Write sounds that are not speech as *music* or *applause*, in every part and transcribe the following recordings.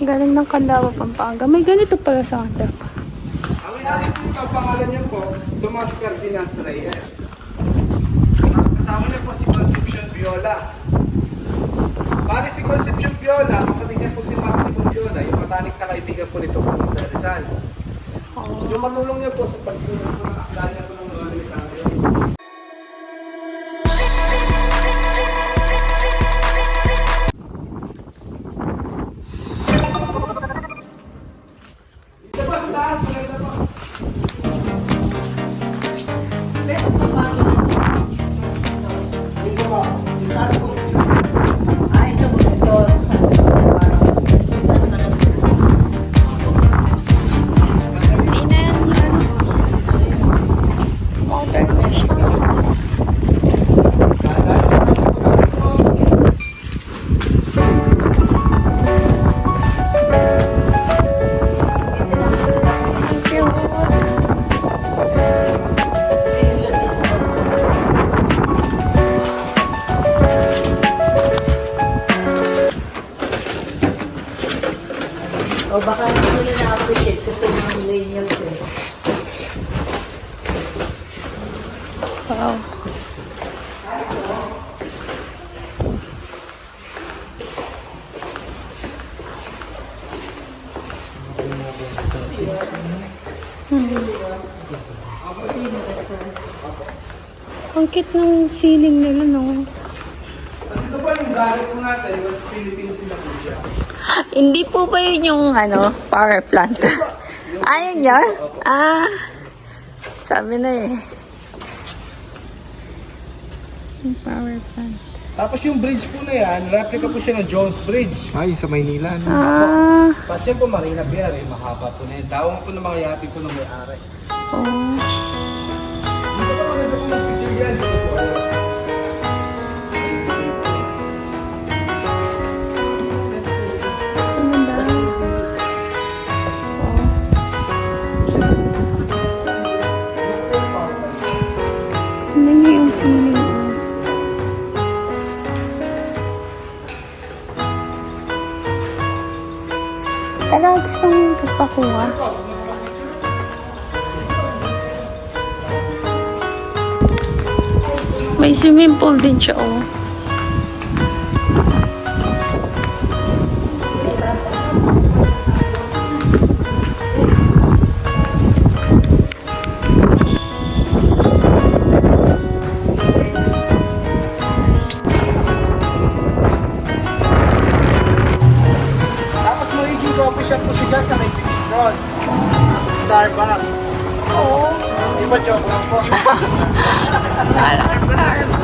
Galing ng Canlawa, Pampanga. May ganito pala sa Canlawa. Ang inalit po ito, pangalan niya po, Tomas Cardenas Reyes. Tapos kasama niya po si Concepcion Viola. Bali si Concepcion Viola, kapatid niya po si Maximo Viola, yung matanik na kaibigan po nito po sa Rizal. Yung matulong niya po sa pagsunod po ng akda niya po Dito Wow. Ang cute ng ceiling nila, no? Ito po yung gamit po natin, was po siya. Hindi po ba yun yung ano, power plant? Ayun yan? Ah, sabi na eh. Yung power plant. Tapos yung bridge po na yan, replica po siya ng Jones Bridge. Ay, sa Maynila. Ah, Tapos yan po Marina Pier, eh, mahaba po na yan. Dawang po ng mga yati po ng may-ari. oh. Dito po maganda po yung picture yan. Talaga gusto mong magpakuha. May swimming pool din siya, oh. Shop po siya dyan sa may beach front. Starbucks. Oo. Di ba joke lang po? *laughs* *laughs*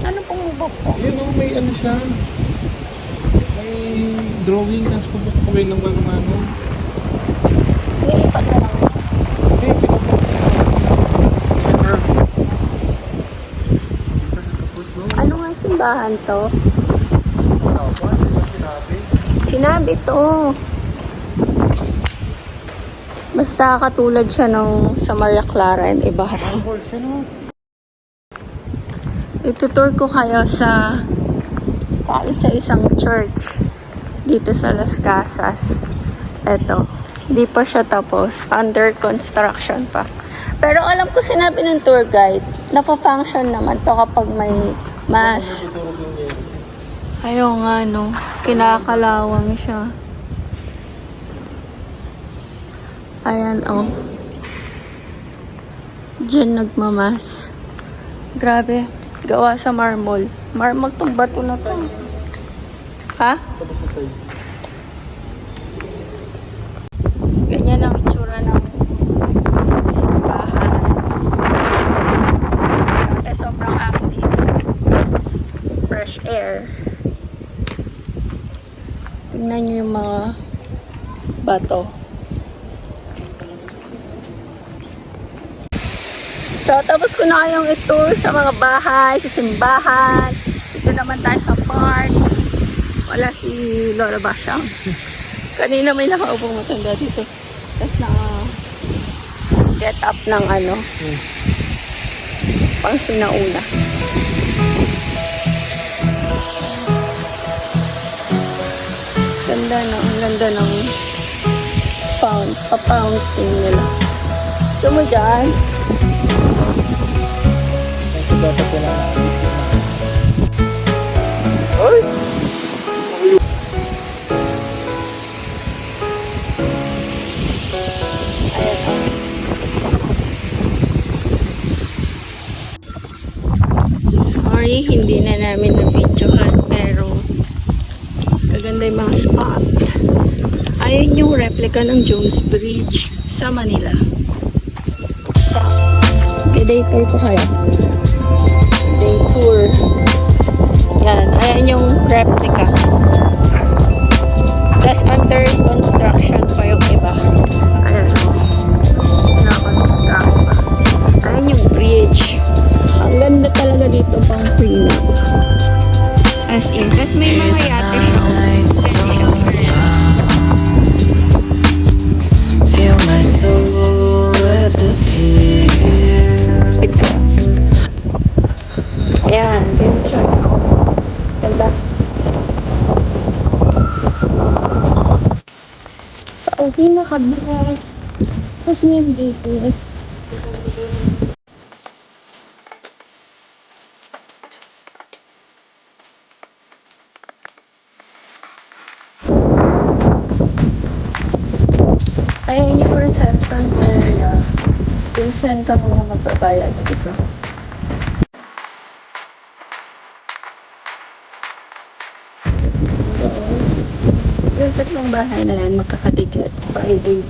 Ano pong book po? Yun know, may ano siya. May drawing, tapos pabok ko kayo ng mano-mano. May oh? ipag na lang. Ano nga simbahan to? Wala ba? Hindi sinabi? To. Basta katulad siya ng sa Maria Clara and Ibarra. Ang no? Itutour ko kayo sa sa isang church dito sa Las Casas. Eto. Di pa siya tapos. Under construction pa. Pero alam ko sinabi ng tour guide, nafa-function naman to kapag may mass. Ayaw nga no. Kinakalawang siya. Ayan oh. Diyan nagmamas. Grabe. Gawa sa marble. Marmol tong bato na to. Ha? Ganyan ang itsura ng simbahan. Grabe, sobrang. Fresh air. Tingnan nyo yung mga bato. So, tapos ko na kayong itour sa mga bahay, sa simbahan. Dito naman tayo sa park. Wala si Lola Basyang. Kanina may nakaupong matanda dito. Tapos na get up ng ano, pang sinauna. Ganda no, ang ganda ng pound, pa-fountain nila. Gusto mo dyan? Dapat kailangan. Ay! Sorry, hindi na namin na-videohan pero kaganda yung mga spot. Ayun yung replica ng Jones Bridge sa Manila. Day tour ko kayo. Day tour. Yan, ayan yung replica. Tapos under construction pa yung iba. Pinakabila. Tapos may dito. Ayan yung reception area. Kung saan ka muna magbabayad dito. Yung tatlong bahay na yan, magkakadikit. Friday.